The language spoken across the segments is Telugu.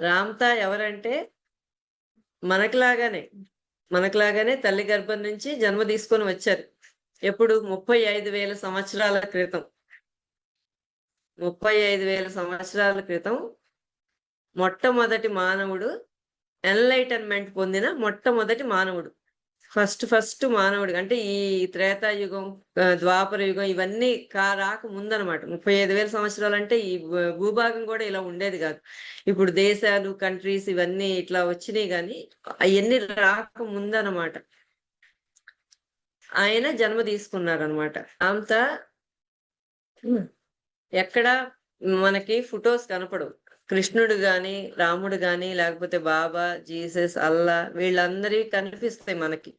రామ్తా ఎవరంటే మనకులాగానే మనకులాగానే తల్లి గర్భం నుంచి జన్మ తీసుకొని వచ్చారు. ఎప్పుడు? ముప్పై ఐదు వేల సంవత్సరాల క్రితం. ముప్పై ఐదు వేల సంవత్సరాల క్రితం మొట్టమొదటి మానవుడు ఎన్లైటన్మెంట్ పొందిన మొట్టమొదటి మానవుడు. ఫస్ట్ ఫస్ట్ మానవుడు అంటే ఈ త్రేతాయుగం ద్వాపర యుగం ఇవన్నీ కా రాక ముందనమాట. ముప్పై ఐదు వేల సంవత్సరాలు అంటే ఈ భూ- భూభాగం కూడా ఇలా ఉండేది కాదు. ఇప్పుడు దేశాలు కంట్రీస్ ఇవన్నీ ఇట్లా వచ్చినాయి కానీ అవన్నీ రాక ముందనమాట. ఆయన జన్మ తీసుకున్నారనమాట. అంత ఎక్కడ మనకి ఫొటోస్ కనపడవు. కృష్ణుడు గాని రాముడు గాని లేకపోతే బాబా జీసస్ అల్లా వీళ్ళందరివి కనిపిస్తాయి మనకి.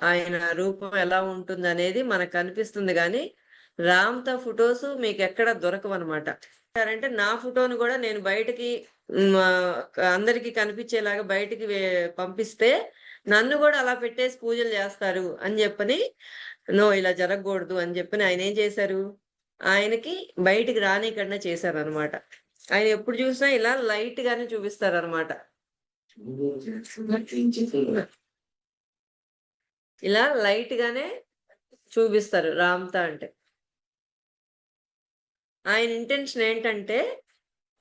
ఆయన రూపం ఎలా ఉంటుంది అనేది మనకు కనిపిస్తుంది కానీ రామ్తా ఫొటోస్ మీకు ఎక్కడ దొరకవు అనమాట అంటే నా ఫోటోను కూడా నేను బయటకి అందరికీ అందరికి కనిపించేలాగా బయటికి పంపిస్తే నన్ను కూడా అలా పెట్టేసి పూజలు చేస్తారు అని చెప్పని నో ఇలా జరగకూడదు అని చెప్పని ఆయన ఏం చేశారు? ఆయనకి బయటికి రానికన్నా చేశారు అనమాట ఆయన ఎప్పుడు చూసినా ఇలా లైట్ గానే చూపిస్తారు అనమాట ఇలా లైట్ గానే చూపిస్తారు రామ్తా అంటే. ఆయన ఇంటెన్షన్ ఏంటంటే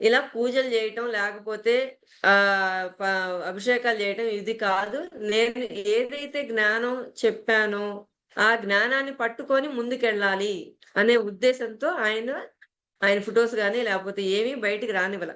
ఇలా పూజలు చేయటం లేకపోతే ఆ అభిషేకాలు చేయటం ఇది కాదు. నేను ఏదైతే జ్ఞానం చెప్పానో ఆ జ్ఞానాన్ని పట్టుకొని ముందుకెళ్ళాలి అనే ఉద్దేశంతో ఆయన ఆయన ఫొటోస్ కానీ లేకపోతే ఏమీ బయటికి రానివ్వల.